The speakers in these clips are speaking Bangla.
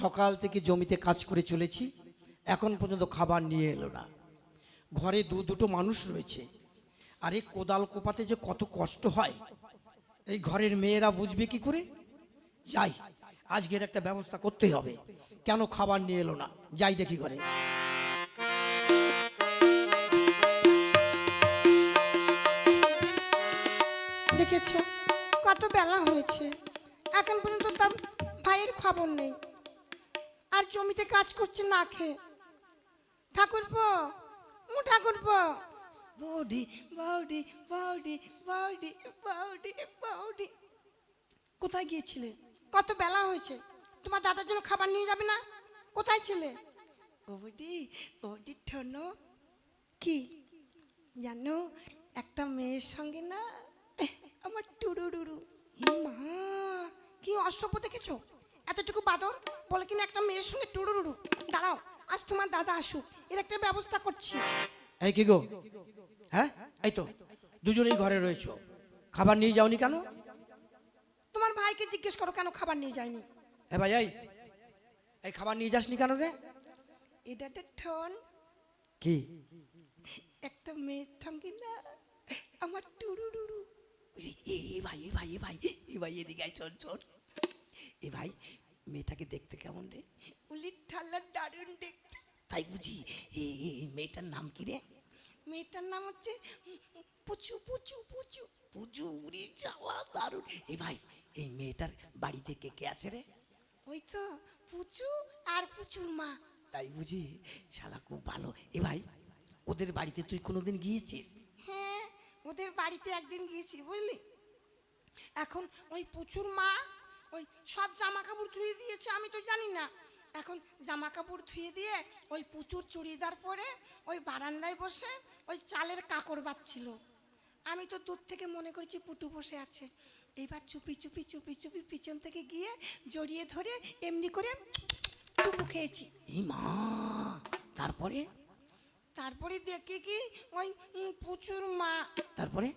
সকাল থেকে জমিতে কাজ করে চলেছি। এখন পর্যন্ত খাবার নিয়ে এলো না। ঘরে দু দুটো মানুষ রয়েছে। আর এই কোদাল কোপাতে যে কত কষ্ট হয়। এই ঘরের মেয়েরা বুঝবে কি করে? যাই, আজকের একটা ব্যবস্থা করতেই হবে। কেন খাবার নিয়ে এলো না? যাই দেখি ঘরে। দেখেছ, কত বেলা হয়েছে। এখন পর্যন্ত তার ভাইয়ের খবর নেই। আর জমিতে কাজ করছে না খেয়ে। ঠাকুরপো ও ঠাকুরপো। বৌদি বৌদি বৌদি বৌদি বৌদি বৌদি। কোথায় গিয়েছিলে? কত বেলা হয়েছে। তোমার দাদার জন্য খাবার নিয়ে যাবে না? কোথায় ছিলে? বৌদি বৌদি ঠনো কি? জানো একটা মেয়ের সঙ্গে না আমার টুরুরুরু। ই মা কি অসভ্য দেখেছ? এতটুকু বাদর? বলে কিনা একটা মেয়ের সঙ্গে টুরুরুরু দাঁড়াও আজ তোমার দাদা আসুক এর একটা ব্যবস্থা করছি। এই কি গো? হ্যাঁ? এই তো দুজনেই ঘরে রয়েছো। খাবার নিয়ে যাওনি কেন? তোমার ভাইকে জিজ্ঞেস করো কেন খাবার নিয়ে যায়নি? এ ভাই এই এই খাবার নিয়ে যাসনি কেন রে? এটা একটা ঠন। কি? একটা মেয়ের সঙ্গে না আমার টুরুরুরু এ এ ভাই এ ভাই এ ভাই এ ভাই এদিকে আয় শোন শোন এ ভাই মেয়েটাকে দেখতে কেমন রে? উলি ঠাল্লা দারুণ দেখতে। তাই বুঝি? এ এই মেয়েটার নাম কি রে? মেয়েটার নাম হচ্ছে পুচু পুচু পুচু। পুজু উড়ি যাওয়া দারুণ। এ ভাই এই মেয়েটার বাড়িতে কে কে আছে রে? ওই তো পুচু আর পুচুর মা। তাই বুঝি? শালা খুব ভালো। এ ভাই ওদের বাড়িতে তুই কোনোদিন গিয়েছিস? হ্যাঁ ওদের বাড়িতে একদিন গিয়েছি বুঝলি? এখন ওই পুচুর মা ওই সব জামা কাপড় ধুয়ে দিয়েছে আমি তো জানি না। এখন জামা কাপড় ধুয়ে দিয়ে ওই পুচুর চুড়িদার পরে ওই বারান্দায় বসে ওই চালের কাকড় বাচ্ছিল আমি তো দূর থেকে মনে করেছি পুটু বসে আছে। এইবার চুপি চুপি চুপি চুপি পিছন থেকে গিয়ে জড়িয়ে ধরে এমনি করে চুপু খেয়েছি। মা তারপরে? তারপরে দেখি কি ওই প্রচুর মা। তারপরে?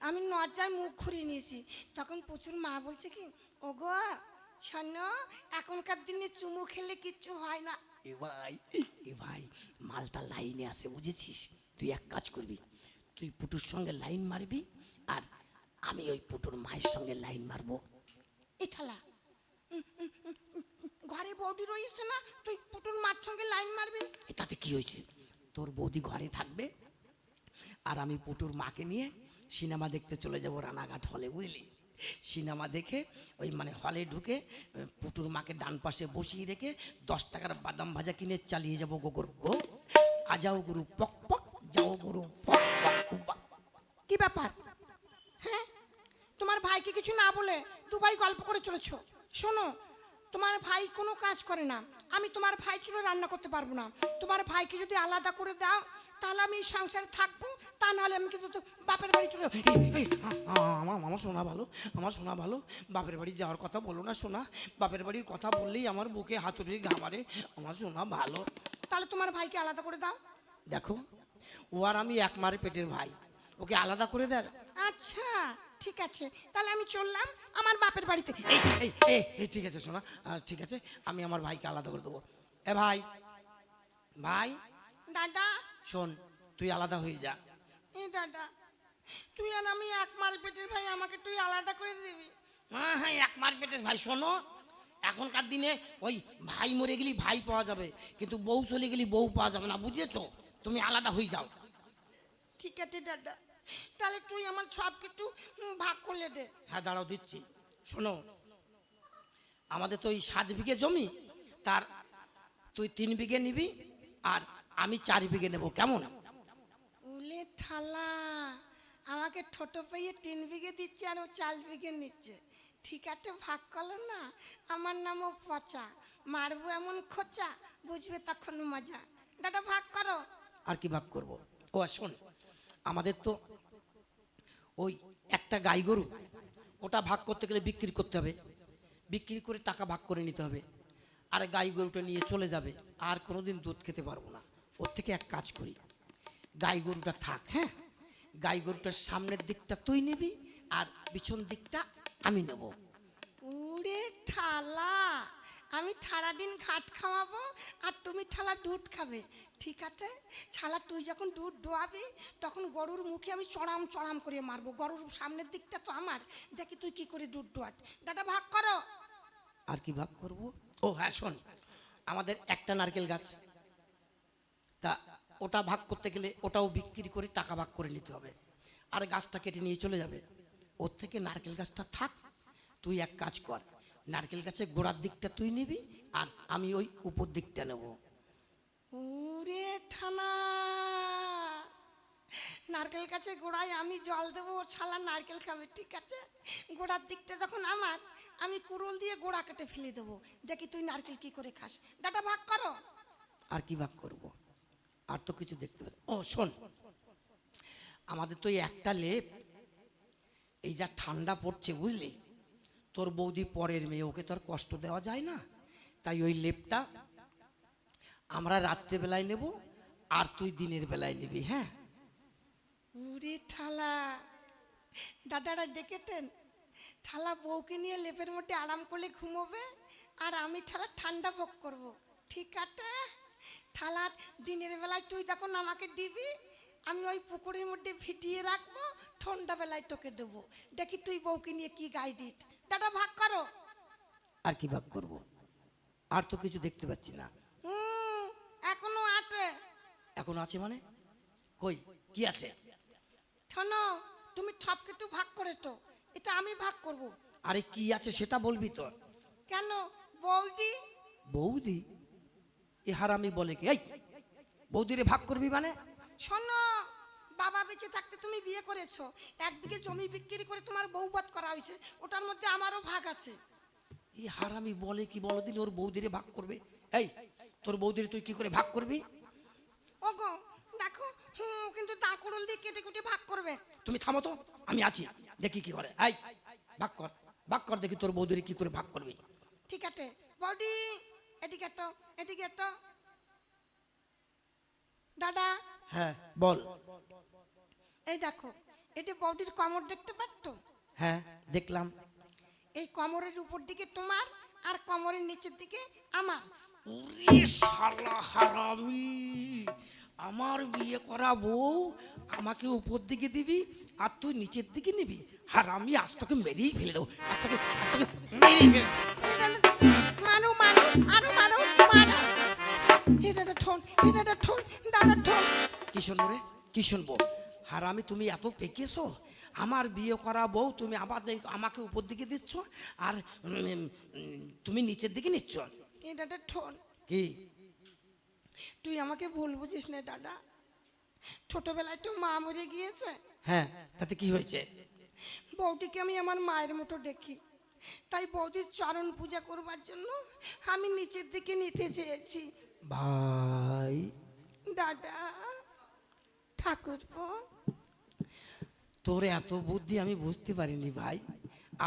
আমি লজ্জায় মুখ ঘুরিয়ে নিয়েছি। তখন প্রচুর মা বলছে কি ওগো শোনো এখনকার দিনে চুমু খেলে কিচ্ছু হয় না। এ ভাই এ ভাই মালটা লাইনে আসে বুঝেছিস? তুই এক কাজ করবি তুই পুটুর সঙ্গে লাইন মারবি আর আমি ওই পুটুর মায়ের সঙ্গে লাইন মারবো। ঠালা উম, ঘরে বৌদি রয়েছে না তুই পুটুর মার সঙ্গে লাইন মারবি? এ তাতে কি হয়েছে? তোর বৌদি ঘরে থাকবে আর আমি পুটুর মাকে নিয়ে সিনেমা দেখতে চলে যাব রানাঘাট হলে, বুঝলি? সিনেমা দেখে ওই মানে হলে ঢুকে পুটুর মাকে ডান পাশে বসিয়ে রেখে দশ টাকার বাদাম ভাজা কিনে চালিয়ে যাব গোগর গো। আজাও গুরু, পক পক, যাও গুরু, পক কি ব্যাপার? হ্যাঁ? তোমার ভাইকে কিছু না বলে দু ভাই গল্প করে চলেছ? শোনো, তোমার ভাই কোনো কাজ করে না। আমি তোমার ভাই চুলো রান্না করতে পারব না। তোমার ভাইকে যদি আলাদা করে দাও, তাহলে আমি সংসারে থাকব তা নাহলে আমি কিন্তু তো বাপের বাড়ি চলে আমার আমার শোনা ভালো আমার শোনা ভালো। বাপের বাড়ি যাওয়ার কথা বলো না শোনা। বাপের বাড়ির কথা বললেই আমার বুকে হাতুড়ি ঘামারে আমার শোনা ভালো। তাহলে তোমার ভাইকে আলাদা করে দাও। দেখো ও আর আমি এক মারে পেটের ভাই। ওকে আলাদা করে দেখ। আচ্ছা ঠিক আছে। তাহলে আমি চললাম আমার বাপের বাড়িতে। এই এই ঠিক আছে শোনা। ঠিক আছে আমি আমার ভাইকে আলাদা করে দেবো। এ ভাই ভাই দাদা। শোন তুই আলাদা হয়ে যা। এ দাদা তুই আর আমি এক মার পেটের ভাই আমাকে তুই আলাদা করে দিবি। হ্যাঁ হ্যাঁ এক মার্কেটের ভাই শোনো এখনকার দিনে ওই ভাই মরে গেলি ভাই পাওয়া যাবে কিন্তু বউ চলে গেলি বউ পাওয়া যাবে না বুঝেছ? তুমি আলাদা হয়ে যাও। ঠিক আছে দাদা তাহলে তুই আমার সব কিছু ভাগ করলে দে। হ্যাঁ দাঁড়াও দিচ্ছি। শোনো আমাদের তো ওই সাত বিঘে জমি তার তুই তিন বিঘে নিবি আর আমি চার বিঘে নেব কেমন? ঠালা, আমাকে ছোট পাইয়ে তিন বিঘে দিচ্ছে আর ও চার বিঘে নিচ্ছে। ঠিক আছে, ভাগ করল না? আমার নামও পচা, মারবো এমন খোঁচা, বুঝবে তখন মজা। দাদা, ভাগ করো। আর কি ভাগ করব? ও শোন, আমাদের তো ওই একটা গাই গরু, ওটা ভাগ করতে গেলে বিক্রি করতে হবে। বিক্রি করে টাকা ভাগ করে নিতে হবে। আর গাই গরুটা নিয়ে চলে যাবে, আর কোনোদিন দুধ খেতে পারব না। ওর থেকে এক কাজ করি। গাই গরুটা থাক হ্যাঁ? গাই গরুটার সামনের দিকটা তুই নিবি আর পিছন দিকটা আমি নেব। উড়ে ঠালা আমি ঠা সারাদিন ঘাট খাওয়াবো আর তুমি ঠালা দুধ খাবে ঠিক আছে? শালা তুই যখন দুধ দোয়াবি তখন গরুর মুখে আমি চড়াম চড়াম করে মারবো। গরুর সামনের দিকটা তো আমার দেখি তুই কি করে দুধ দোয়াট দাদা ভাগ করো। আর কি ভাগ করব? ও হ্যাঁ শোন আমাদের একটা নারকেল গাছ। তা ওটা ভাগ করতে গেলে ওটাও বিক্রি করে টাকা ভাগ করে নিতে হবে। আর গাছটা কেটে নিয়ে চলে যাবে। ওর থেকে নারকেল গাছটা থাক তুই এক কাজ কর নারকেল গাছের গোড়ার দিকটা তুই নিবি আর আমি ওই উপর দিকটা নেব। ঠানা নারকেল গাছে গোড়ায় আমি জল দেবো ওর ছালা নারকেল খাবে ঠিক আছে? গোড়ার দিকটা যখন আমার আমি কুড়ুল দিয়ে গোড়া কেটে ফেলে দেবো। দেখি তুই নারকেল কি করে খাস। দাদা ভাগ করো। আর কি ভাগ করব? তো কিছু দেখতে পাচ্ছি। ও, শোন। আমাদের তো একটা লেপ, এই যা ঠান্ডা পড়ছে, বুঝলি? তোর বৌদি পরের মেয়ে, ওকে তো আর কষ্ট দেওয়া যায় না। তাই ওই লেপটা আমরা রাত্রেবেলায় নেব আর তুই দিনের বেলায় নিবি হ্যাঁ? উরে ঠালা, দাদারা ডেকেতেন ঠালা বউকে নিয়ে লেপের মধ্যে আরাম করে ঘুমোবে, আর আমি ঠালা ঠান্ডা ভোগ করব। ঠিক আছে? ঠালার দিনের বেলায় তুই তখন আমাকে দিবি আমি ওই পুকুরের মধ্যে ভিটিয়ে রাখব ঠান্ডা বেলায় তোকে দেবো। দেখি তুই বউকে নিয়ে কি গাইডিট দাদা ভাগ করো। আর কি ভাগ করব? আর তো কিছু দেখতে পাচ্ছি না। এখনও আছে। এখন আছে মানে? কই কি আছে? শোনো তুমি ঠপকে তো ভাগ করে তো। এটা আমি ভাগ করব। আরে কি আছে সেটা বলবি তো। কেন? বৌদি? বৌদি? এ হারামি বলে কি? এই বৌদিরে ভাগ করবি মানে? শোনো বাবা বেঁচে থাকতে তুমি বিয়ে করেছ। এক বিঘে জমি বিক্রি করে তোমার বউবাদ করা হয়েছে ওটার মধ্যে আমারও ভাগ আছে। এই হারামি বলে কি বলদিন ওর বৌদিরে ভাগ করবে? এই তোর বৌদিরে তুই কি করে ভাগ করবি? ওগো দেখো হুম কিন্তু দাঁকুড়ুল দিয়ে কেটে কুটে ভাগ করবে। তুমি থামো তো আমি আছি। দেখি কি করে। এই ভাগ কর ভাগ কর দেখি তোর বৌদিরে কি করে ভাগ করবি। ঠিক আছে বডি এদিকে তো এদিকে তো দাদা। হ্যাঁ বল। এই দেখো এটি বডির কমর দেখতে পাচ্ছ? হ্যাঁ দেখলাম। এই কমরের উপর দিকে তোমার আর কমরের নিচের দিকে আমার। ওরে শালা হারামি আমার বিয়ে করা বউ আমাকে উপর দিকে দিবি আর তুই নিচের দিকে নিবি। হারামি আজ তোকে মেরেই ফেলে দেবো আজ তোকে আজ তোকে মেরেই ফেলে আরও ঠোন দাদা ঠোন কি শুনব রে? কি শুনব? হারামি তুমি এত পেকেছো? আমার বিয়ে করা বউ তুমি আমাদের আমাকে উপর দিকে দিচ্ছ আর তুমি নিচের দিকে নিচ্ছ। এটা ঠোন কি? তুই আমাকে ভুল বুঝিস না দাদা। ছোটবেলায় তো মা মরে গিয়েছে। হ্যাঁ তাতে কি হয়েছে? বউটিকে আমি আমার মায়ের মতো দেখি। তাই বৌদির চরণ পূজা করবার জন্য আমি নিচের দিকে নিতে চেয়েছি। ভাই। দাদা ঠাকুর তোর এত বুদ্ধি আমি বুঝতে পারিনি ভাই।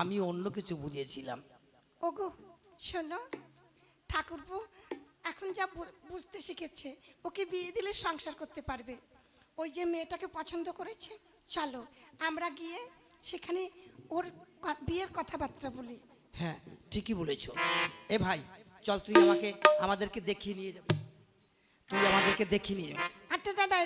আমি অন্য কিছু বুঝেছিলাম। ওগো শোনো ঠাকুরপো এখন যা বুঝতে শিখেছে ওকে বিয়ে দিলে সংসার করতে পারবে। ওই যে মেয়েটাকে পছন্দ করেছে চলো আমরা গিয়ে সেখানে ওর বিয়ের কথাবার্তা বলি। হ্যাঁ ঠিকই বলেছ। এ ভাই চল তুই আমাকে আমাদেরকে দেখিয়ে নিয়ে যাবি। তুই আমাদেরকে দেখিয়ে নিয়ে যাবি। আচ্ছা দাদা